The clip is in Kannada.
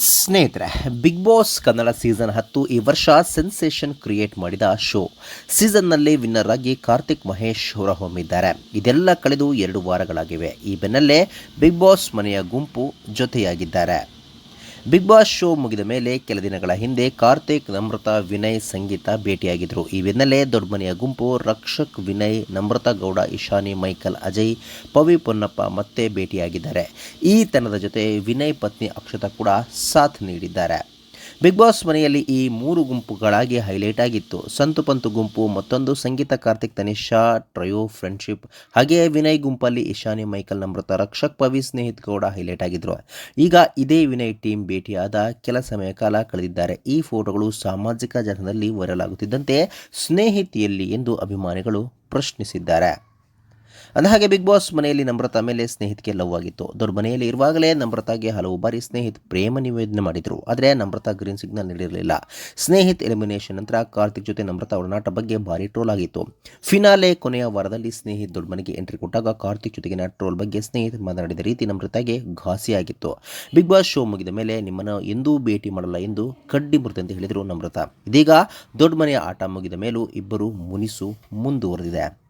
ಸ್ನೇಹಿತರೆ ಬಿಗ್ ಬಾಸ್ ಕನ್ನಡ ಸೀಸನ್ ಹತ್ತು ಈ ವರ್ಷ ಸೆನ್ಸೇಷನ್ ಕ್ರಿಯೇಟ್ ಮಾಡಿದ ಶೋ ಸೀಸನ್ನಲ್ಲಿ ವಿನ್ನರ್ ಆಗಿ ಕಾರ್ತಿಕ್ ಮಹೇಶ್ ಹೊರಹೊಮ್ಮಿದ್ದಾರೆ. ಇದೆಲ್ಲ ಕಳೆದು ಎರಡು ವಾರಗಳಾಗಿವೆ. ಈ ಬೆನ್ನಲ್ಲೇ ಬಿಗ್ ಬಾಸ್ ಮನೆಯ ಗುಂಪು ಜೊತೆಯಾಗಿದ್ದಾರೆ. ಬಿಗ್ ಬಾಸ್ ಶೋ ಮುಗಿದ ಮೇಲೆ ಕೆಲ ದಿನಗಳ ಹಿಂದೆ ಕಾರ್ತಿಕ್ ನಮ್ರತಾ ವಿನಯ್ ಸಂಗೀತ ಭೇಟಿಯಾಗಿದ್ದರು ಈ ಬೆನ್ನಲ್ಲೇ ದೊಡ್ಡಮನೆಯ ಗುಂಪು ರಕ್ಷಕ್ ವಿನಯ್, ನಮ್ರತಾ ಗೌಡ ಇಶಾನಿ ಮೈಕಲ್, ಅಜಯ್, ಪವಿ ಪೊನ್ನಪ್ಪ ಮತ್ತೆ ಭೇಟಿಯಾಗಿದ್ದಾರೆ. ಈ ತನದ ಜೊತೆ ವಿನಯ್ ಪತ್ನಿ ಅಕ್ಷತಾ ಕೂಡ ಸಾಥ್ ನೀಡಿದ್ದಾರೆ. ಬಿಗ್ ಬಾಸ್ ಮನೆಯಲ್ಲಿ ಈ ಮೂರು ಗುಂಪುಗಳಾಗಿ ಹೈಲೈಟ್ ಆಗಿತ್ತು. ಸಂತು ಪಂತು ಗುಂಪು, ಮತ್ತೊಂದು ಸಂಗೀತ ಕಾರ್ತಿಕ್ ತನಿಷಾ, ಟ್ರಯೋ ಫ್ರೆಂಡ್ಶಿಪ್, ಹಾಗೆಯೇ ವಿನಯ್ ಗುಂಪಲ್ಲಿ ಇಶಾನಿ ಮೈಕಲ್ ನಮೃತ ರಕ್ಷಕ್ ಪವಿ, ಸ್ನೇಹಿತ್ ಗೌಡ ಹೈಲೈಟ್ ಆಗಿದ್ರು. ಈಗ ಇದೇ ವಿನಯ್ ಟೀಮ್ ಭೇಟಿಯಾದ ಕೆಲ ಸಮಯ ಕಾಲ ಕಳೆದಿದ್ದಾರೆ. ಈ ಫೋಟೋಗಳು ಸಾಮಾಜಿಕ ಜನರಲ್ಲಿ ವೈರಲ್ ಆಗುತ್ತಿದ್ದಂತೆ ಸ್ನೇಹಿತಿಯಲ್ಲಿ ಎಂದು ಅಭಿಮಾನಿಗಳು ಪ್ರಶ್ನಿಸಿದ್ದಾರೆ. ಅಂದಹಾಗೆ ಬಿಗ್ ಬಾಸ್ ಮನೆಯಲ್ಲಿ ನಮ್ರತಾ ಮೇಲೆ ಸ್ನೇಹಿತಕ್ಕೆ ಲವ್ ಆಗಿತ್ತು. ದೊಡ್ಡ ಮನೆಯಲ್ಲಿ ಇರುವಾಗಲೇ ನಮ್ರತಾಗೆ ಹಲವು ಬಾರಿ ಸ್ನೇಹಿತ್ ಪ್ರೇಮ ನಿವೇದನೆ ಮಾಡಿದ್ರು. ಆದರೆ ನಮ್ರತಾ ಗ್ರೀನ್ ಸಿಗ್ನಲ್ ನೀಡಿರಲಿಲ್ಲ. ಸ್ನೇಹಿತ್ ಎಲಿಮಿನೇಷನ್ ನಂತರ ಕಾರ್ತಿಕ್ ಜೊತೆ ನಮ್ರತಾ ಒಡನಾಟ ಬಗ್ಗೆ ಭಾರಿ ಟ್ರೋಲ್ ಆಗಿತ್ತು. ಫಿನಾಲೆ ಕೊನೆಯ ವಾರದಲ್ಲಿ ಸ್ನೇಹಿತ್ ದೊಡ್ಡ ಮನೆಗೆ ಎಂಟ್ರಿ ಕೊಟ್ಟಾಗ ಕಾರ್ತಿಕ್ ಜೊತೆಗಿನ ಟ್ರೋಲ್ ಬಗ್ಗೆ ಸ್ನೇಹಿತ ಮಾತನಾಡಿದ ರೀತಿ ನಮ್ರತಾಗೆ ಘಾಸಿಯಾಗಿತ್ತು ಬಿಗ್ ಬಾಸ್ ಶೋ ಮುಗಿದ ಮೇಲೆ ನಿಮ್ಮನ್ನು ಎಂದೂ ಭೇಟಿ ಮಾಡಲ್ಲ ಎಂದು ಕಡ್ಡಿ ಮುರಿದಂತೆ ಹೇಳಿದರು ನಮ್ರತಾ. ಇದೀಗ ದೊಡ್ಡ ಮನೆಯ ಆಟ ಮುಗಿದ ಮೇಲೂ ಇಬ್ಬರು ಮುನಿಸು ಮುಂದುವರೆದಿದೆ.